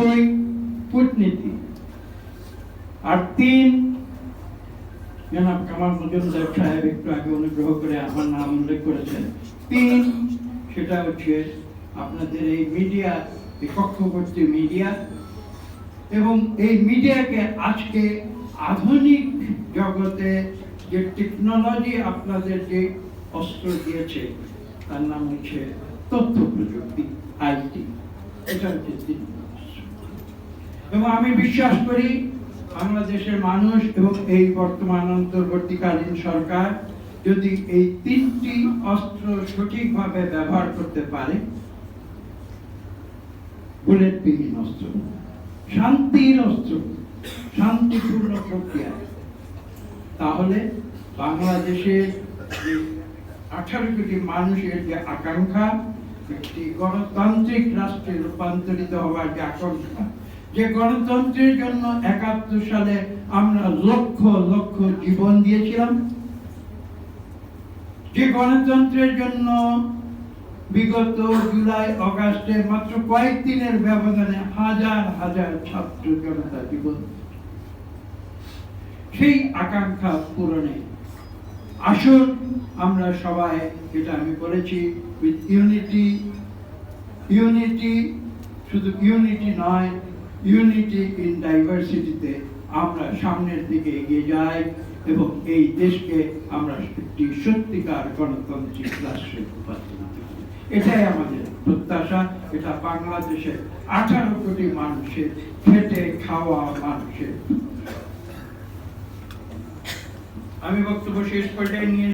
দুই কূটনীতি। আর তিন, জনাব কামাল মজুমদার সাহেব একটু আগে অনুগ্রহ করে আমার নাম উল্লেখ করেছেন। তিন, সেটা হচ্ছে আপনাদের এই মিডিয়া পক্ষবর্তী মিডিয়া এবং এই মিডিয়াকে আজকে আধুনিক জগতে যে টেকনোলজি আপনাদের যে অস্ত্র দিয়েছে, তার নাম হচ্ছে তথ্য প্রযুক্তি, আইটি। এটা হচ্ছে তিন। অস্ত্র। এবং আমি বিশ্বাস করি বাংলাদেশের মানুষ এবং এই বর্তমান অন্তর্বর্তীকালীন সরকার যদি এই তিনটি অস্ত্র সঠিকভাবে ব্যবহার করতে পারে বুলেটবিহীন অস্ত্র, শান্তির অস্ত্র, শান্তিপূর্ণ প্রক্রিয়া, তাহলে বাংলাদেশের আঠারো কোটি মানুষের যে আকাঙ্ক্ষা, একটি গণতান্ত্রিক রাষ্ট্রে রূপান্তরিত হওয়ার যে আকাঙ্ক্ষা যে গণতন্ত্রের জন্য একাত্তর সালে আমরা লক্ষ লক্ষ জীবন দিয়েছিলাম। যে গণতন্ত্রের জন্য বিগত জুলাই, অগাস্টে মাত্র কয়েকদিনের ব্যবধানে হাজার হাজার ছাত্র জনতা জীবন সেই আকাঙ্ক্ষা পূরণে আসুন আমরা সবাই, যেটা আমি বলেছি উইথ ইউনিটি ইউনিটি শুধু ইউনিটি নয় ইউনিটি ইন ডাইভার্সিটিতে আমরা সামনের দিকে এগিয়ে যাই এবং এই দেশকে আমরা একটি সত্যিকার গণতান্ত্রিক রাষ্ট্রে রূপান্তরিত করি। এটাই আমাদের প্রত্যাশা। এটা বাংলাদেশের আঠারো কোটি মানুষের খেটে খাওয়া মানুষের। আমি বক্তব্য শেষ পর্যায়ে নিয়ে